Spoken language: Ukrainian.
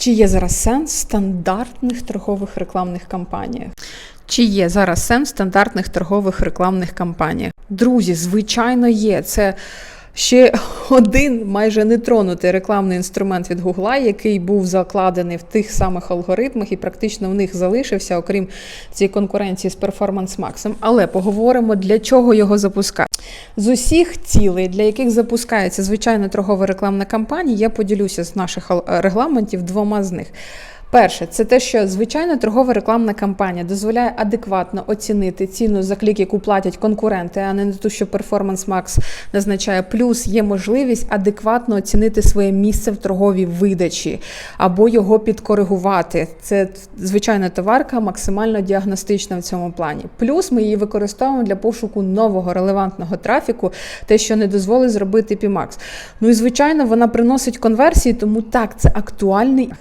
Чи є зараз сенс в стандартних торгових рекламних кампаніях? Чи є зараз сенс в стандартних торгових рекламних кампаніях? Друзі, звичайно, є. Це ще один майже нетронутий рекламний інструмент від Гугла, який був закладений в тих самих алгоритмах і практично в них залишився, окрім цієї конкуренції з Performance Max. Але поговоримо, для чого його запускати. З усіх цілей, для яких запускається звичайна торгова рекламна кампанія, я поділюся з наших регламентів двома з них. Перше, це те, що звичайна торгова рекламна кампанія дозволяє адекватно оцінити ціну за клік, яку платять конкуренти, а не на ту, що Performance Max назначає. Плюс є можливість адекватно оцінити своє місце в торговій видачі або його підкоригувати. Це звичайна товарка, максимально діагностична в цьому плані. Плюс ми її використовуємо для пошуку нового релевантного трафіку, те, що не дозволить зробити PMAX. Ну і звичайно, вона приносить конверсії, тому так, це актуальний